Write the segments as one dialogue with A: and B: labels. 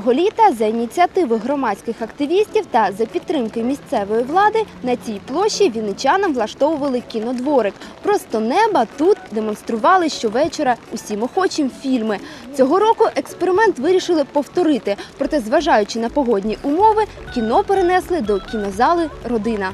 A: Минулого літа за ініціативи громадських активістів та за підтримки місцевої влади на цій площі вінничанам влаштовували кінодворик. Просто неба тут демонстрували щовечора усім охочим фільми. Цього року експеримент вирішили повторити. Проте, зважаючи на погодні умови, кіно перенесли до кінозали Родина.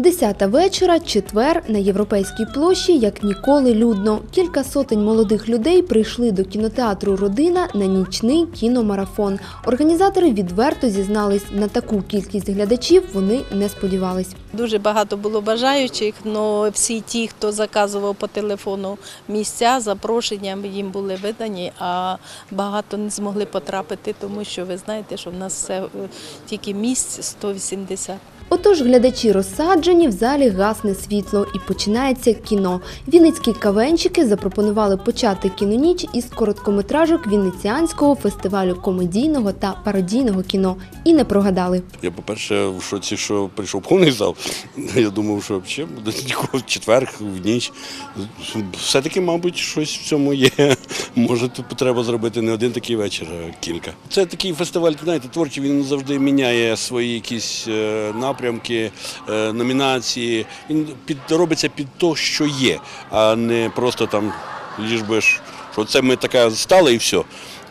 A: Десята вечора, четвер на європейській площі, як ніколи людно. Кілька сотень молодих людей прийшли до кінотеатру Родина на нічний кіномарафон. Організатори відверто зізнались, на таку кількість глядачів вони не сподівались.
B: Дуже багато було бажаючих, але всі ті, хто заказував по телефону місця, запрошення їм були видані, а багато не змогли потрапити, тому що ви знаєте, що в нас все е, тільки місць 180.
A: Отож, глядачі розсаджені, в залі гасне світло і починається кіно. Вінницькі кавенчики запропонували почати кіноніч із короткометражок Вінниціанського фестивалю комедійного та пародійного кіно. І не прогадали.
C: Я, по-перше, в шоці, що прийшов повний зал. Я думав, що взагалі буде в четвер, в ніч. Все-таки, мабуть, щось в цьому є. Може, тут треба зробити не один такий вечір, а кілька. Це такий фестиваль, знаєте, творчий, він завжди міняє свої якісь е, напрямки, е, номінації. Він робиться під те, що є, а не просто там, ліж би ж, що це ми така стали і все.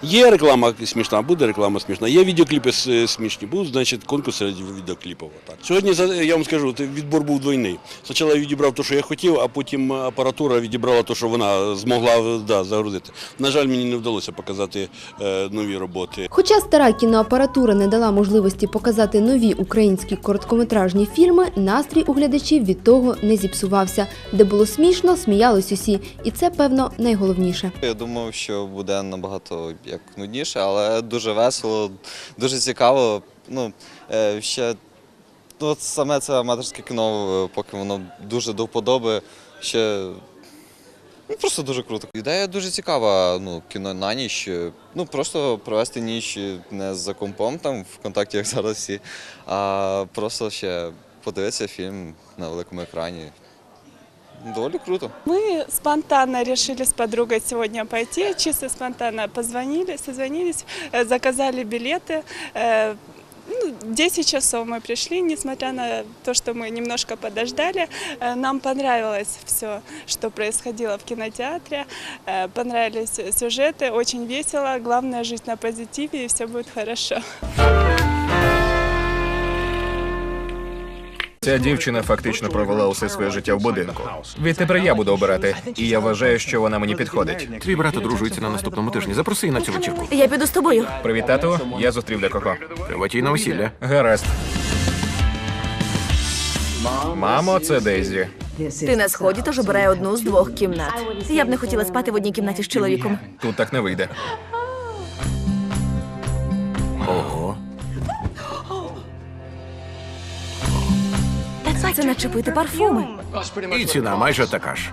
C: Є реклама смішна, буде реклама смішна. Є відеокліпи смішні, будуть, значить, конкурс серед відеокліпів. Так. Сьогодні я вам скажу, відбор був двойний. Спочатку я відібрав те, що я хотів, а потім апаратура відібрала те, що вона змогла да, загрузити. На жаль, мені не вдалося показати е, нові роботи.
A: Хоча стара кіноапаратура не дала можливості показати нові українські короткометражні фільми, настрій у глядачів від того не зіпсувався. Де було смішно, сміялись усі. І це, певно, найголовніше.
D: Я думав, що буде набагато як нудніше, але дуже весело, дуже цікаво. Ну, е, ще ну, саме це аматорське кіно, е, поки воно дуже до вподоби, ще ну, просто дуже круто. Ідея дуже цікава. Ну, кіно на ніч. е, Ну, просто провести ніч не за компом там в контакті, як зараз всі, а просто ще подивитися фільм на великому екрані. Доволі круто.
E: Мы спонтанно решили с подругой сегодня пойти, чисто спонтанно позвонили, созвонились, э, заказали билеты. Э, ну, 10 часов мы пришли, несмотря на то, что мы немножко подождали. Э, Нам понравилось все, что происходило в кинотеатре. Понравились сюжеты, очень весело. Главное жить на позитиве, и все будет хорошо.
F: Ця дівчина фактично провела усе своє життя в будинку. Відтепер я буду обирати, і я вважаю, що вона мені підходить.
G: Твій брат одружується на наступному тижні. Запроси її на цю вечірку.
H: Я піду з тобою.
F: Привіт, тату. Я зустрів для кого.
G: Приватійне весілля.
F: Гаразд. Мамо, це Дейзі.
H: Ти на сході, тож обирай одну з двох кімнат. Я б не хотіла спати в одній кімнаті з чоловіком.
F: Тут так не вийде.
H: Це наче пити парфуми.
G: І ціна майже така ж.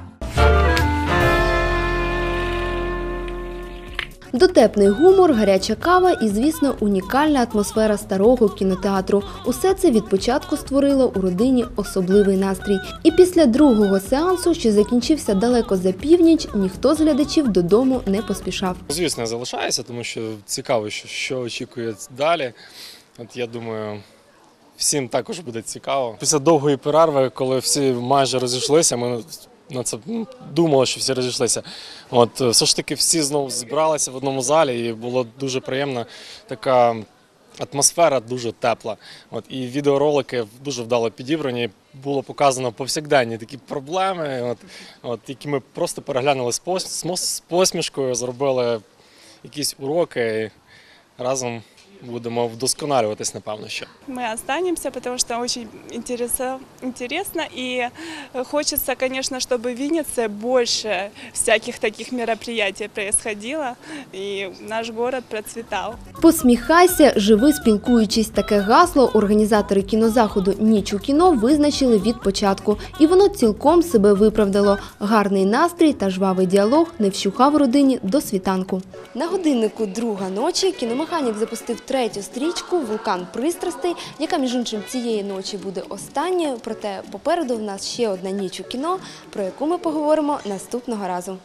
A: Дотепний гумор, гаряча кава і, звісно, унікальна атмосфера старого кінотеатру. Усе це від початку створило у родині особливий настрій. І після другого сеансу, що закінчився далеко за північ, ніхто з глядачів додому не поспішав.
I: Звісно, я залишаюся, тому що цікаво, що, що очікує далі. От я думаю, всім також буде цікаво. Після довгої перерви, коли всі майже розійшлися, ми на це думали, що всі розійшлися. От е, все ж таки всі знову зібралися в одному залі, і було дуже приємно. Така атмосфера дуже тепла. От і відеоролики дуже вдало підібрані. Було показано повсякденні такі проблеми, от, от, які ми просто переглянули з посмішкою, зробили якісь уроки разом будемо вдосконалюватись, напевно, ще.
E: Мы останемся, потому что очень интересо- интересно. И э, хочется, конечно, чтобы в Виннице больше всяких таких мероприятий происходило, и наш город процветал.
A: Посміхайся, живи, спілкуючись. Таке гасло організатори кінозаходу Ніч у кіно визначили від початку, і воно цілком себе виправдало. Гарний настрій та жвавий діалог не вщухав родині до світанку. На годиннику друга ночі кіномеханік запустив третю стрічку Вулкан пристрастей, яка між іншим цієї ночі буде останньою. Проте попереду в нас ще одна ніч у кіно, про яку ми поговоримо наступного разу.